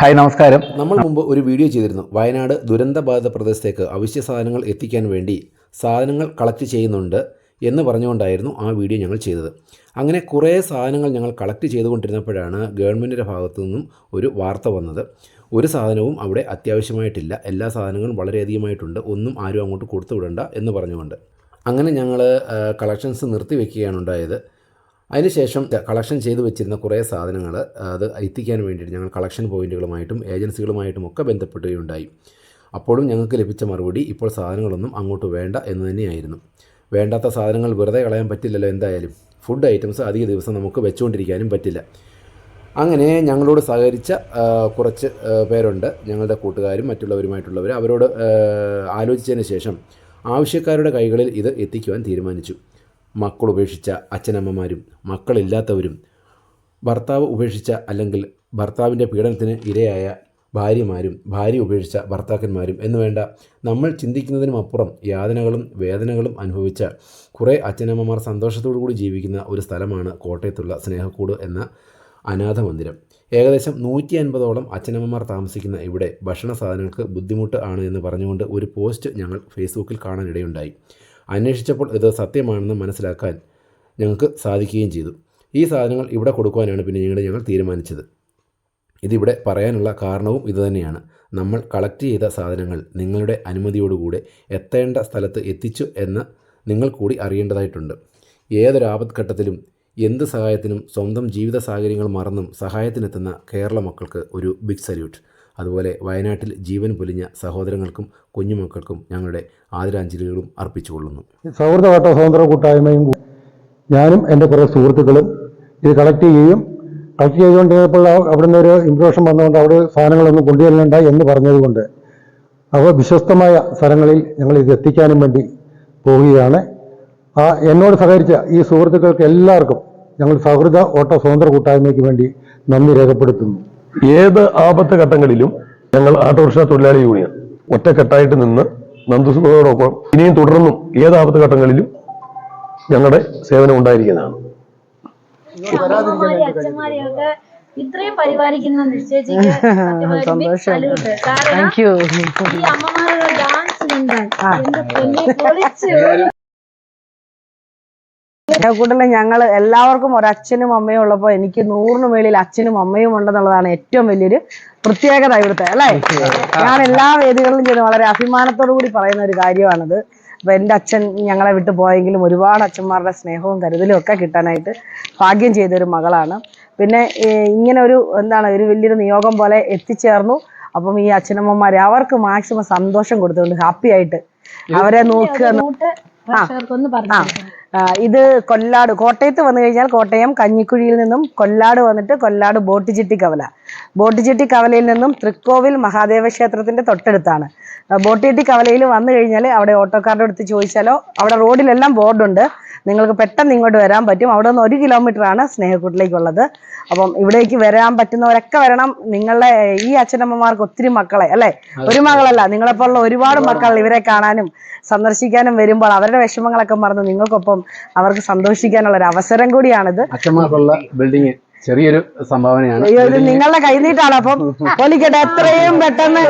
Hi നമസ്കാരം. നമ്മൾ മുമ്പ് ഒരു വീഡിയോ ചെയ്തിരുന്നു. വയനാട് ദുരന്തബാധിത പ്രദേശത്തേക്ക് അവശ്യ സാധനങ്ങൾ എത്തിക്കാൻ വേണ്ടി സാധനങ്ങൾ കളക്ട് ചെയ്യുന്നുണ്ട് എന്ന് പറഞ്ഞുകൊണ്ടായിരുന്നു ആ വീഡിയോ ഞങ്ങൾ ചെയ്തത്. അങ്ങനെ കുറേ സാധനങ്ങൾ ഞങ്ങൾ കളക്ട് ചെയ്തുകൊണ്ടിരുന്നപ്പോഴാണ് ഗവൺമെന്റിന്റെ ഭാഗത്തു നിന്നും ഒരു വാർത്ത വന്നത്. ഒരു സാധനവും അവിടെ അത്യാവശ്യമായിട്ടില്ല. എല്ലാ സാധനങ്ങളും വളരെയധികമായിട്ടുണ്ട്. ഒന്നും ആരും അങ്ങോട്ട് കൊടുത്തു വിടണ്ട എന്ന് പറഞ്ഞുകൊണ്ട്. അങ്ങനെ ഞങ്ങൾ കളക്ഷൻസ് നിർത്തി നിർത്തിവെക്കുകയാണ് ഉണ്ടായത്. അതിനുശേഷം കളക്ഷൻ ചെയ്തു വെച്ചിരുന്ന കുറേ സാധനങ്ങൾ അത് എത്തിക്കാൻ വേണ്ടിയിട്ട് ഞങ്ങൾ കളക്ഷൻ പോയിന്റുകളുമായിട്ടും ഏജൻസികളുമായിട്ടും ഒക്കെ ബന്ധപ്പെടുകയുണ്ടായി. അപ്പോഴും ഞങ്ങൾക്ക് ലഭിച്ച മറുപടി ഇപ്പോൾ സാധനങ്ങളൊന്നും അങ്ങോട്ട് വേണ്ട എന്ന് തന്നെയായിരുന്നു. വേണ്ടാത്ത സാധനങ്ങൾ വെറുതെ കളയാൻ പറ്റില്ലല്ലോ എന്തായാലും. ഫുഡ് ഐറ്റംസ് അധിക ദിവസം നമുക്ക് വെച്ചുകൊണ്ടിരിക്കാനും പറ്റില്ല. അങ്ങനെ ഞങ്ങളോട് സഹകരിച്ച കുറച്ച് പേരുണ്ട്. ഞങ്ങളുടെ കൂട്ടുകാരും മറ്റുള്ളവരുമായിട്ടുള്ളവർ അവരോട് ആലോചിച്ചതിന് ശേഷം ആവശ്യക്കാരുടെ കൈകളിൽ ഇത് എത്തിക്കുവാൻ തീരുമാനിച്ചു. മക്കൾ ഉപേക്ഷിച്ച അച്ഛനമ്മമാരും മക്കളില്ലാത്തവരും ഭർത്താവ് ഉപേക്ഷിച്ച അല്ലെങ്കിൽ ഭർത്താവിന്റെ പീഡനത്തിന് ഇരയായ ഭാര്യമാരും ഭാര്യ ഉപേക്ഷിച്ച ഭർത്താക്കന്മാരും എന്ന് വേണ്ട. നമ്മൾ ചിന്തിക്കുന്നതിനും അപ്പുറം യാതനകളും വേദനകളും അനുഭവിച്ച കുറേ അച്ഛനമ്മമാർ സന്തോഷത്തോടു കൂടി ജീവിക്കുന്ന ഒരു സ്ഥലമാണ് കോട്ടയത്തുള്ള സ്നേഹക്കൂട് എന്ന അനാഥ മന്ദിരം. ഏകദേശം നൂറ്റി അൻപതോളം അച്ഛനമ്മമാർ താമസിക്കുന്ന ഇവിടെ ഭക്ഷണ സാധനങ്ങൾക്ക് ബുദ്ധിമുട്ട് ആണ് എന്ന് പറഞ്ഞുകൊണ്ട് ഒരു പോസ്റ്റ് ഞങ്ങൾ ഫേസ്ബുക്കിൽ കാണാനിടയുണ്ടായി. അന്വേഷിച്ചപ്പോൾ ഇത് സത്യമാണെന്ന് മനസ്സിലാക്കാൻ ഞങ്ങൾക്ക് സാധിക്കുകയും ചെയ്തു. ഈ സാധനങ്ങൾ ഇവിടെ കൊടുക്കുവാനാണ് പിന്നീട് ഞങ്ങൾ തീരുമാനിച്ചത്. ഇതിവിടെ പറയാനുള്ള കാരണവും ഇതുതന്നെയാണ് നമ്മൾ കളക്ട് ചെയ്ത സാധനങ്ങൾ നിങ്ങളുടെ അനുമതിയോടുകൂടെ എത്തേണ്ട സ്ഥലത്ത് എത്തിച്ചു എന്ന് നിങ്ങൾ കൂടി അറിയേണ്ടതായിട്ടുണ്ട്. ഏതൊരു ആപത്ഘട്ടത്തിലും എന്ത് സഹായത്തിനും സ്വന്തം ജീവിത സാഹചര്യങ്ങൾ മറന്നും സഹായത്തിനെത്തുന്ന കേരള മക്കൾക്ക് ഒരു ബിഗ് സല്യൂട്ട്. അതുപോലെ വയനാട്ടിൽ ജീവൻ പൊലിഞ്ഞ സഹോദരങ്ങൾക്കും കുഞ്ഞുമക്കൾക്കും ഞങ്ങളുടെ ആദരാഞ്ജലികളും അർപ്പിച്ചുകൊള്ളുന്നു. സൗഹൃദവട്ട സ്വതന്ത്ര കൂട്ടായ്മയും ഞാനും എന്റെ കുറേ സുഹൃത്തുക്കളും ഇത് കളക്ട് ചെയ്യുകയും കളക്ട് ചെയ്തുകൊണ്ടിരുന്നപ്പോൾ അവിടുന്ന് ഒരു ഇംപ്രഷൻ വന്നുകൊണ്ട് അവിടെ സാധനങ്ങളൊന്നും കൊണ്ടുവരുന്നുണ്ട് എന്ന് പറഞ്ഞതുകൊണ്ട് അവ വിശ്വസ്തമായ സ്ഥലങ്ങളിൽ ഞങ്ങൾ ഇത് എത്തിക്കാനും വേണ്ടി പോവുകയാണ്. ആ എന്നോട് സഹകരിച്ച ഈ സുഹൃത്തുക്കൾക്ക് എല്ലാവർക്കും ഞങ്ങൾ സൗഹൃദ ഓട്ട സ്വതന്ത്ര കൂട്ടായ്മയ്ക്ക് വേണ്ടി നന്ദി രേഖപ്പെടുത്തുന്നു. ഏത് ആപത്ത് ഘട്ടങ്ങളിലും ഞങ്ങൾ ഓട്ടോറിക്ഷ തൊഴിലാളി യൂണിയൻ ഒറ്റക്കെട്ടായിട്ട് നിന്ന് നന്ദസുഖത്തോടൊപ്പം ഇനിയും തുടർന്നും ഏത് ആപത്ത് ഘട്ടങ്ങളിലും ഞങ്ങളുടെ സേവനം ഉണ്ടായിരിക്കുന്നതാണ്. ഇത്രയും പരിപാലിക്കുന്ന നിശ്ചയിച്ചിട്ട് കാരണം ഈ അമ്മമാരുടെ ഡാൻസ് കണ്ടാൽ എന്റെ പൊന്നെ പൊളിച്ച് കൂട്ടത്തിൽ ഞങ്ങൾ എല്ലാവർക്കും ഒരച്ഛനും അമ്മയും ഉള്ളപ്പോൾ എനിക്ക് നൂറിന് മേളിൽ അച്ഛനും അമ്മയും ഉണ്ടെന്നുള്ളതാണ് ഏറ്റവും വലിയൊരു പ്രത്യേകത ഇവിടുത്തെ അല്ലേ? ഞാൻ എല്ലാ വേദികളിലും ചെയ്ത് വളരെ അഭിമാനത്തോടു കൂടി പറയുന്ന ഒരു കാര്യമാണത്. അപ്പൊ എന്റെ അച്ഛൻ ഞങ്ങളെ വിട്ടു പോയെങ്കിലും ഒരുപാട് അച്ഛന്മാരുടെ സ്നേഹവും കരുതലും ഒക്കെ കിട്ടാനായിട്ട് ഭാഗ്യം ചെയ്ത ഒരു മകളാണ്. പിന്നെ ഇങ്ങനെ ഒരു എന്താണ് ഒരു വലിയൊരു നിയോഗം പോലെ എത്തിച്ചേർന്നു. അപ്പം ഈ അച്ഛനമ്മമാർ അവർക്ക് മാക്സിമം സന്തോഷം കൊടുത്തുകൊണ്ട് ഹാപ്പി ആയിട്ട് അവരെ നോക്കുക ആ, ഇത് കൊല്ലാട് കോട്ടയത്ത് വന്നു കഴിഞ്ഞാൽ കോട്ടയം കഞ്ഞിക്കുഴിയിൽ നിന്നും കൊല്ലാട് വന്നിട്ട് കൊല്ലാട് ബോട്ടിച്ചിട്ടി കവല. ബോട്ടിച്ചിട്ടി കവലയിൽ നിന്നും തൃക്കോവിൽ മഹാദേവ ക്ഷേത്രത്തിന്റെ തൊട്ടടുത്താണ്. ബോട്ട് ബോട്ടിച്ചിട്ടി കവലയിൽ വന്നു കഴിഞ്ഞാൽ അവിടെ ഓട്ടോക്കാരുടെ അടുത്ത് ചോദിച്ചാലോ അവിടെ റോഡിലെല്ലാം ബോർഡുണ്ട്. നിങ്ങൾക്ക് പെട്ടെന്ന് ഇങ്ങോട്ട് വരാൻ പറ്റും. അവിടെ നിന്ന് ഒരു കിലോമീറ്റർ ആണ് സ്നേഹക്കൂട്ടിലേക്കുള്ളത്. അപ്പം ഇവിടേക്ക് വരാൻ പറ്റുന്നവരൊക്കെ വരണം. നിങ്ങളുടെ ഈ അച്ഛനമ്മമാർക്ക് ഒത്തിരി മക്കളെ അല്ലേ? ഒരു മകളല്ല നിങ്ങളെപ്പോലുള്ള ഒരുപാട് മക്കൾ. ഇവരെ കാണാനും സന്ദർശിക്കാനും വരുമ്പോൾ അവരുടെ വിഷമങ്ങളൊക്കെ മറന്ന് നിങ്ങൾക്കൊപ്പം അവർക്ക് സന്തോഷിക്കാനുള്ള ഒരു അവസരം കൂടിയാണിത്. അച്ഛന്മാർക്കുള്ള ബിൽഡിംഗ് ചെറിയൊരു സംഭാവനയാണ്. നിങ്ങളുടെ കൈനീട്ടാണ് അപ്പം പൊലിക്കട്ടെ എത്രയും പെട്ടെന്ന്.